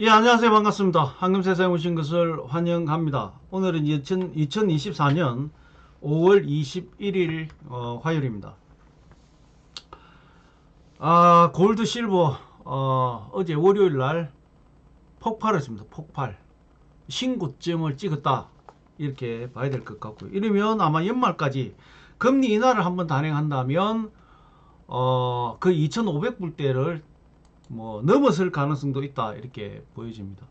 예, 안녕하세요. 반갑습니다. 황금세상에 오신 것을 환영합니다. 오늘은 2000, 2024년 5월 21일 어, 화요일입니다. 아, 골드 실버 어, 어제 월요일 날 폭발했습니다. 폭발. 신고점을 찍었다. 이렇게 봐야 될 것 같고요. 이러면 아마 연말까지 금리 인하를 한번 단행한다면 어, 그 2,500불대를 뭐 넘어설 가능성도 있다 이렇게 보여집니다.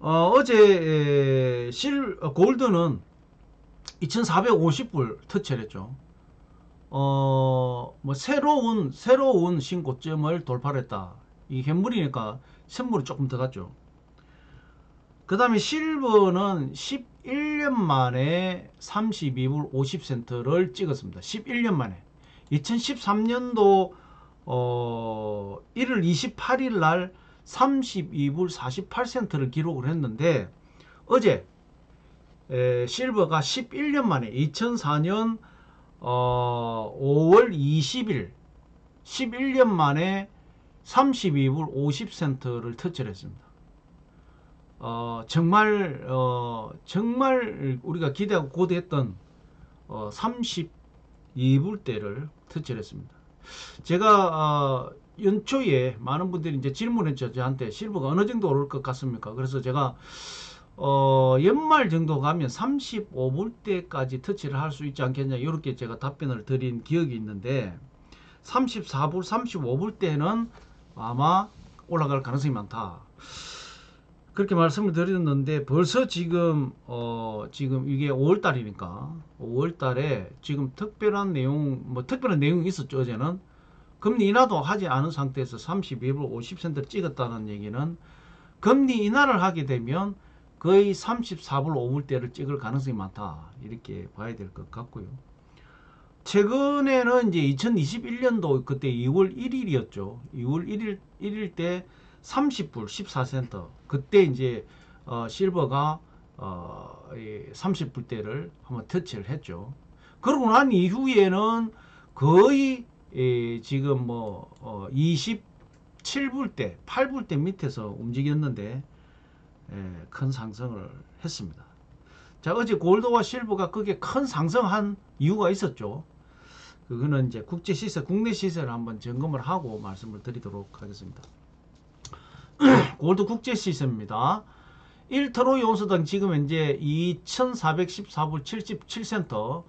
어, 어제 실 어, 골드는 2,450불 터치를 했죠. 어, 뭐 새로운 새로운 신고점을 돌파했다. 이 현물이니까 선물이 조금 더 갔죠. 그 다음에 실버는 11년 만에 32불 50센트를 찍었습니다. 11년 만에. 2013년도 어 1월 28일 날 32불 48센트를 기록을 했는데 어제 에, 실버가 11년 만에 2004년 어 5월 20일 11년 만에 32불 50센트를 터치했습니다. 어, 정말 어, 정말 우리가 기대하고 고대했던 어, 32불대를 터치했습니다. 제가 어, 연초에 많은 분들이 이제 질문했죠 저한테 실버가 어느 정도 오를 것 같습니까? 그래서 제가 어, 연말 정도 가면 35불대까지 터치를 할 수 있지 않겠냐 이렇게 제가 답변을 드린 기억이 있는데 34불, 35불대는 아마 올라갈 가능성이 많다. 그렇게 말씀을 드렸는데 벌써 지금 어 지금 이게 5월 달이니까 5월 달에 지금 특별한 내용 뭐 특별한 내용이 있었죠 어제는. 금리 인하도 하지 않은 상태에서 32불 50센트를 찍었다는 얘기는 금리 인하를 하게 되면 거의 34불 5불대를 찍을 가능성이 많다. 이렇게 봐야 될 것 같고요. 최근에는 이제 2021년도 그때 2월 1일이었죠. 2월 1일 1일 때 30불 14센터 그때 이제 어, 실버가 어, 30불대를 한번 터치를 했죠. 그러고 난 이후에는 거의 에, 지금 뭐 어, 27불대, 8불대 밑에서 움직였는데 에, 큰 상승을 했습니다. 자 어제 골드와 실버가 그게 큰 상승한 이유가 있었죠. 그거는 이제 국제 시세, 국내 시세를 한번 점검을 하고 말씀을 드리도록 하겠습니다. 골드 국제 시세입니다. 1트로 요소당 지금 현재 2,414불 77센터,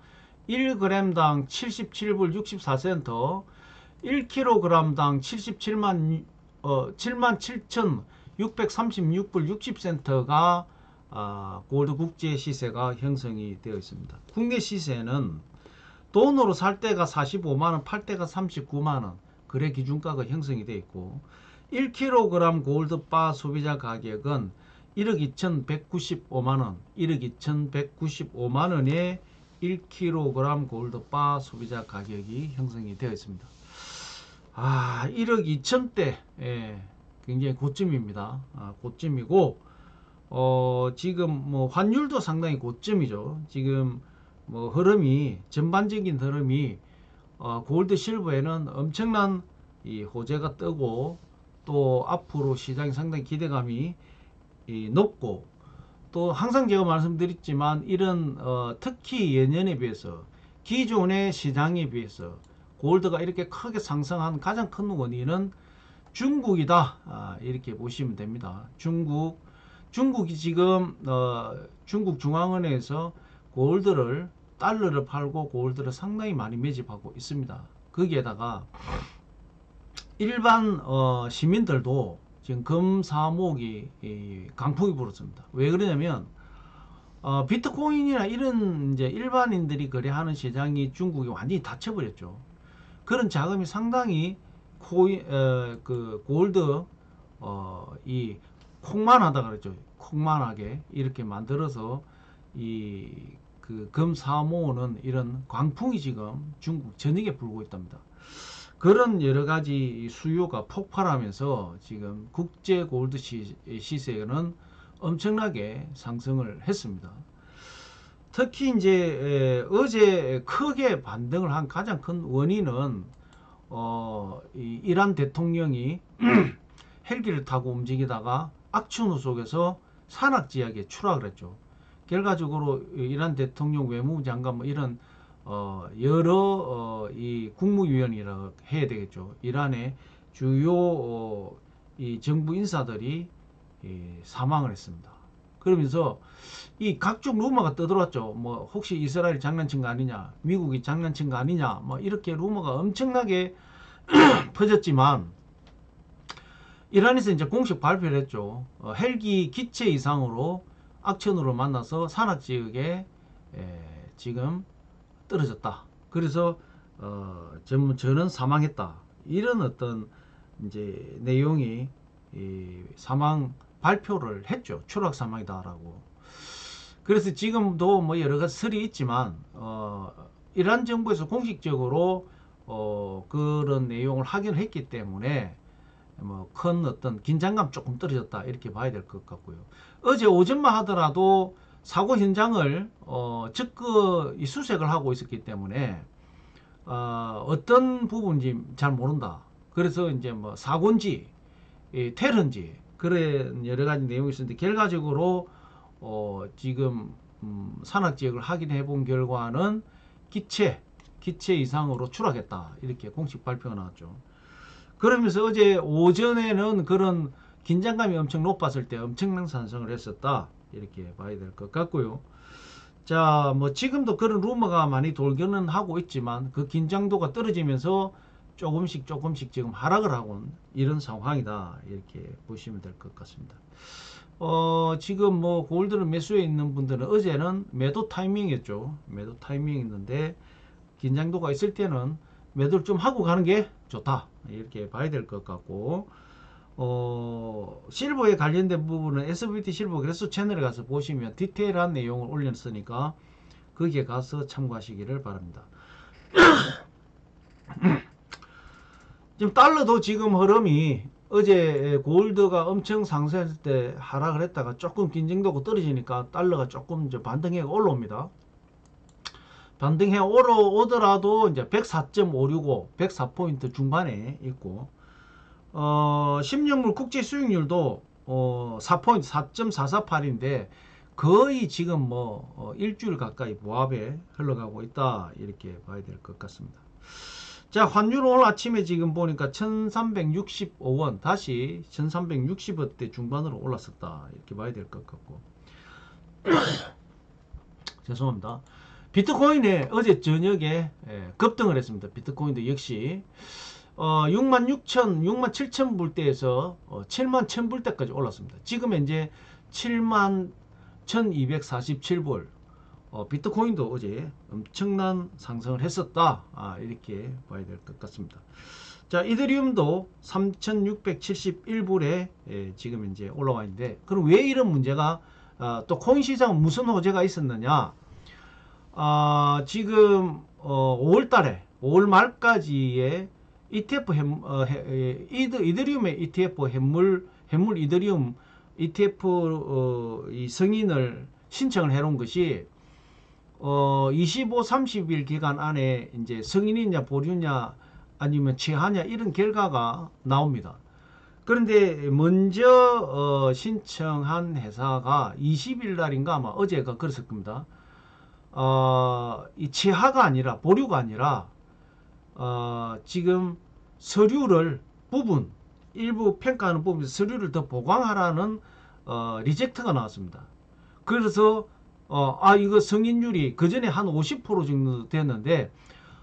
1g당 77불 64센터, 1kg당 77만 어 77,636불 60센터가 아, 골드 국제 시세가 형성이 되어 있습니다. 국내 시세는 돈으로 살 때가 45만원, 팔 때가 39만원, 거래 기준가가 형성이 되어 있고 1kg 골드바 소비자 가격은 1억 2,195만원, 1억 2,195만원에 1kg 골드바 소비자 가격이 형성이 되어 있습니다. 아, 1억 2천대, 예, 굉장히 고점입니다. 아, 고점이고, 어, 지금 뭐 환율도 상당히 고점이죠. 지금 뭐 흐름이, 전반적인 흐름이, 어, 골드 실버에는 엄청난 이 호재가 뜨고, 또 앞으로 시장이 상당히 기대감이 높고 또 항상 제가 말씀드렸지만 이런 어, 특히 예년에 비해서 기존의 시장에 비해서 골드가 이렇게 크게 상승한 가장 큰 원인은 중국이다 아, 이렇게 보시면 됩니다. 중국 중국이 지금 어, 중국 중앙은행에서 골드를 달러를 팔고 골드를 상당히 많이 매집하고 있습니다. 거기에다가 일반 어, 시민들도 지금 금사목이 강풍이 불었습니다. 왜 그러냐면 어, 비트코인이나 이런 이제 일반인들이 거래하는 시장이 중국이 완전히 닫혀버렸죠. 그런 자금이 상당히 코인 어, 그 골드 어, 이 콩만하다 그랬죠. 콩만하게 이렇게 만들어서 이 그 금사모는 이런 광풍이 지금 중국 전역에 불고 있답니다. 그런 여러 가지 수요가 폭발하면서 지금 국제 골드 시세는 엄청나게 상승을 했습니다. 특히 이제 어제 크게 반등을 한 가장 큰 원인은 어, 이 이란 대통령이 헬기를 타고 움직이다가 악천후 속에서 산악 지역에 추락을 했죠. 결과적으로 이란 대통령 외무장관 뭐 이런 어, 여러 어, 이 국무위원이라 해야 되겠죠. 이란의 주요 어, 이 정부 인사들이 이 사망을 했습니다. 그러면서 이 각종 루머가 떠들었죠. 뭐 혹시 이스라엘이 장난친 거 아니냐, 미국이 장난친 거 아니냐, 뭐 이렇게 루머가 엄청나게 퍼졌지만 이란에서 이제 공식 발표를 했죠. 어, 헬기 기체 이상으로 악천후로 만나서 산악 지역에 에, 지금 떨어졌다. 그래서 어, 전, 저는 사망했다. 이런 어떤 이제 내용이 이 사망 발표를 했죠. 추락 사망이다라고. 그래서 지금도 뭐 여러 가지 설이 있지만 어, 이란 정부에서 공식적으로 어, 그런 내용을 확인을 했기 때문에 뭐 큰 어떤 긴장감 조금 떨어졌다 이렇게 봐야 될 것 같고요. 어제 오전만 하더라도 사고 현장을 어, 이 수색을 하고 있었기 때문에 어, 어떤 부분인지 잘 모른다. 그래서 이제 뭐 사고인지 이 테러인지 그런 여러 가지 내용이 있었는데 결과적으로 어, 지금 음, 산악 지역을 확인해 본 결과는 기체 기체 이상으로 추락했다 이렇게 공식 발표가 나왔죠. 그러면서 어제 오전에는 그런 긴장감이 엄청 높았을 때 엄청난 산성을 했었다 이렇게 봐야 될 것 같고요. 자, 뭐 지금도 그런 루머가 많이 돌기는 하고 있지만 그 긴장도가 떨어지면서 조금씩 조금씩 지금 하락을 하고 이런 상황이다 이렇게 보시면 될 것 같습니다. 어, 지금 뭐 골드를 매수해 있는 분들은 어제는 매도 타이밍이었죠. 매도 타이밍이었는데 긴장도가 있을 때는 매도를 좀 하고 가는 게 좋다 이렇게 봐야 될 것 같고 어, 실버에 관련된 부분은 SVT 실버 그래서 채널에 가서 보시면 디테일한 내용을 올렸으니까 거기에 가서 참고하시기를 바랍니다. 지금 달러도 지금 흐름이 어제 골드가 엄청 상승했을 때 하락을 했다가 조금 긴장도가 떨어지니까 달러가 조금 이제 반등해 올라옵니다. 반등해 올라오더라도 이제 104.565, 104포인트 중반에 있고, 어, 10년물 국제 수익률도 어, 4포인트, 4.448인데 거의 지금 뭐 어, 일주일 가까이 보합에 흘러가고 있다 이렇게 봐야 될 것 같습니다. 자, 환율 오늘 아침에 지금 보니까 1365원 다시 1360원대 중반으로 올랐었다. 이렇게 봐야 될 것 같고. 죄송합니다. 비트코인에 어제 저녁에 예, 급등을 했습니다. 비트코인도 역시 어, 6만 6천, 6만 7천 불대에서 어, 7만 1천 불대까지 올랐습니다. 지금 현재 7만 1247불 어, 비트코인도 어제 엄청난 상승을 했었다. 아, 이렇게 봐야 될 것 같습니다. 자, 이더리움도 3671불에 예, 지금 이제 올라와 있는데, 그럼 왜 이런 문제가, 아, 또 코인 시장은 무슨 호재가 있었느냐? 아, 지금, 어, 5월 달에, 5월 말까지의 ETF 햄, 어, 해, 이드, 이더리움의 ETF 해물, 해물 이더리움 ETF, 어, 이 승인을 신청을 해놓은 것이 어, 25, 30일 기간 안에 이제 승인이냐 보류냐 아니면 취하냐 이런 결과가 나옵니다. 그런데 먼저 어, 신청한 회사가 20일 날인가 아마 어제가 그랬을 겁니다. 어, 이 취하가 아니라 보류가 아니라 어, 지금 서류를 부분 일부 평가하는 부분에서 서류를 더 보강하라는 어, 리젝트가 나왔습니다. 그래서 어, 아, 이거 성인율이 그 전에 한 50% 정도 됐는데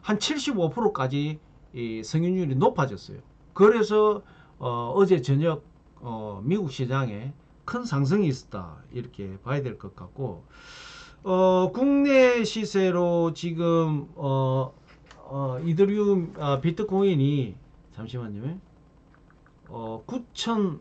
한 75%까지 이 성인율이 높아졌어요. 그래서 어, 어제 저녁 어, 미국 시장에 큰 상승이 있었다. 이렇게 봐야 될 것 같고, 어, 국내 시세로 지금, 어, 어, 이더리움, 아, 비트코인이, 잠시만요. 어, 9천,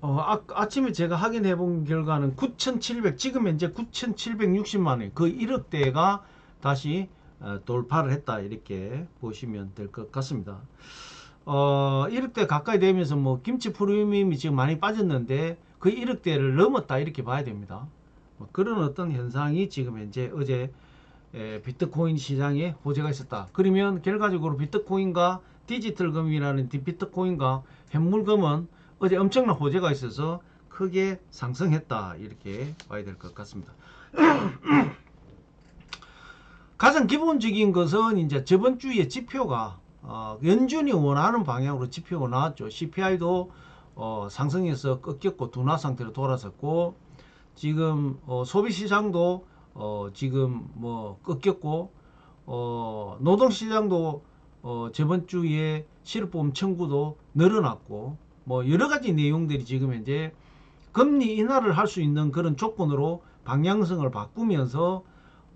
어, 아, 아침에 제가 확인해 본 결과는 9,700, 지금 현재 9,760만 원, 그 1억대가 다시 어, 돌파를 했다 이렇게 보시면 될 것 같습니다. 어 1억대 가까이 되면서 뭐 김치 프리미엄이 지금 많이 빠졌는데 그 1억대를 넘었다 이렇게 봐야 됩니다. 뭐 그런 어떤 현상이 지금 현재 어제 에, 비트코인 시장에 호재가 있었다. 그러면 결과적으로 비트코인과 디지털 금이라는 디- 비트코인과 현물금은 어제 엄청난 호재가 있어서 크게 상승했다 이렇게 봐야 될 것 같습니다. 가장 기본적인 것은 이제 저번 주에 지표가 어, 연준이 원하는 방향으로 지표가 나왔죠. CPI도 어, 상승해서 꺾였고 둔화 상태로 돌아섰고 지금 어, 소비 시장도 어, 지금 뭐 꺾였고 어, 노동 시장도 어, 저번 주에 실업보험 청구도 늘어났고 뭐 여러 가지 내용들이 지금 현재 금리 인하를 할 수 있는 그런 조건으로 방향성을 바꾸면서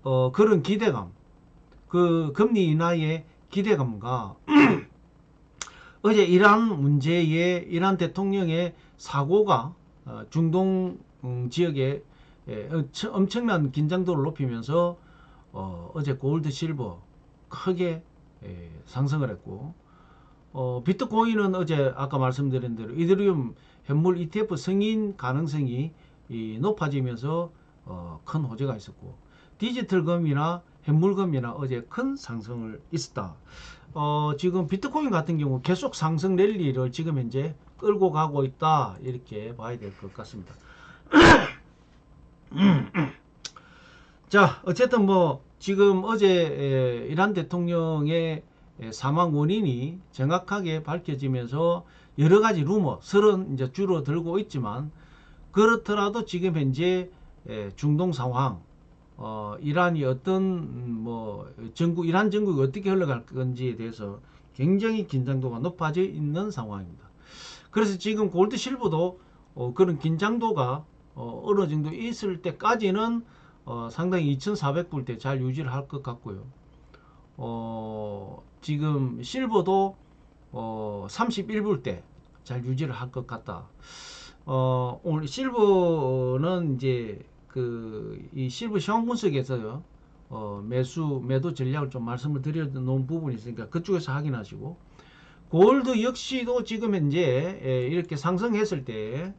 어, 그런 기대감, 그 금리 인하의 기대감과 어제 이란 문제에 이란 대통령의 사고가 어, 중동 음, 지역에 예, 엄청난 긴장도를 높이면서 어, 어제 골드 실버 크게 예, 상승을 했고 어, 비트코인은 어제 아까 말씀드린 대로 이더리움 현물 ETF 승인 가능성이 이 높아지면서 어, 큰 호재가 있었고 디지털금이나 현물금이나 어제 큰 상승을 있었다. 어, 지금 비트코인 같은 경우 계속 상승 랠리를 지금 현재 끌고 가고 있다 이렇게 봐야 될 것 같습니다. 자, 어쨌든 뭐 지금 어제 에, 이란 대통령의 에, 사망 원인이 정확하게 밝혀지면서 여러 가지 루머, 설은 이제 줄어들고 있지만 그렇더라도 지금 현재 에, 중동 상황, 어, 이란이 어떤 음, 뭐 정국, 이란 정국이 어떻게 흘러갈 건지에 대해서 굉장히 긴장도가 높아져 있는 상황입니다. 그래서 지금 골드 실버도 어, 그런 긴장도가 어, 어느 정도 있을 때까지는 어, 상당히 2,400불대 잘 유지를 할 것 같고요. 어, 지금 실버도 어, 31불대 잘 유지를 할 것 같다. 어, 오늘 실버는 이제 그 이 실버 시황 분석에서요. 어, 매수 매도 전략을 좀 말씀을 드려 놓은 부분이 있으니까 그쪽에서 확인하시고 골드 역시도 지금 현재 예, 이렇게 상승했을 때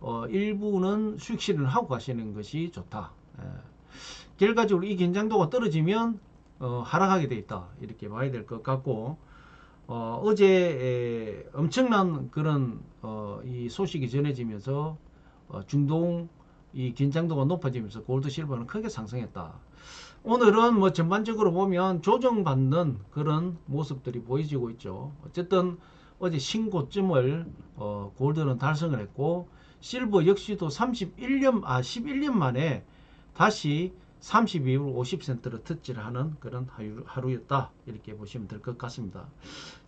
어, 일부는 수익 실현을 하고 가시는 것이 좋다. 예. 결과적으로 이 긴장도가 떨어지면 어, 하락하게 돼 있다. 이렇게 봐야 될 것 같고 어, 제 에, 엄청난 그런 어, 이 소식이 전해지면서 어, 중동 이 긴장도가 높아지면서 골드 실버는 크게 상승했다. 오늘은 뭐 전반적으로 보면 조정받는 그런 모습들이 보여지고 있죠. 어쨌든 어제 신고점을 어, 골드는 달성을 했고 실버 역시도 31년 아 11년 만에 다시 32불 50센트를 터치를 하는 그런 하루, 하루였다 이렇게 보시면 될 것 같습니다.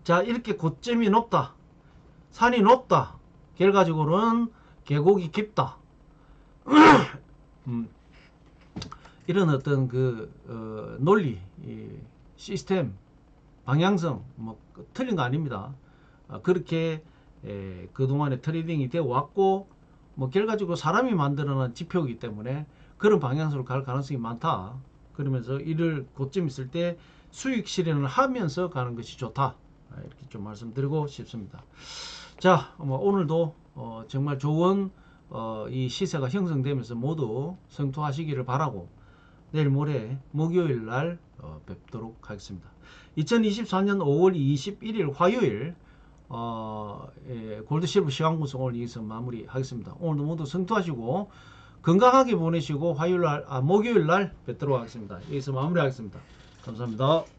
자 이렇게 고점이 높다 산이 높다 결과적으로는 계곡이 깊다 음, 이런 어떤 그 어, 논리 이 시스템 방향성 뭐 틀린 거 아닙니다. 아, 그렇게 에, 그동안에 트레이딩이 되어 왔고 뭐 결과적으로 사람이 만들어낸 지표이기 때문에 그런 방향으로 갈 가능성이 많다. 그러면서 이를 고점 있을 때 수익 실현을 하면서 가는 것이 좋다. 아, 이렇게 좀 말씀드리고 싶습니다. 자, 뭐 오늘도 어, 정말 좋은 어, 이 시세가 형성되면서 모두 성투하시기를 바라고 내일 모레 목요일 날 어, 뵙도록 하겠습니다. 2024년 5월 21일 화요일 어, 예, 골드실버 시황 분석 오늘 여기서 마무리하겠습니다. 오늘도 모두 성투하시고 건강하게 보내시고 화요일 날, 아, 목요일 날 뵙도록 하겠습니다. 여기서 마무리하겠습니다. 감사합니다.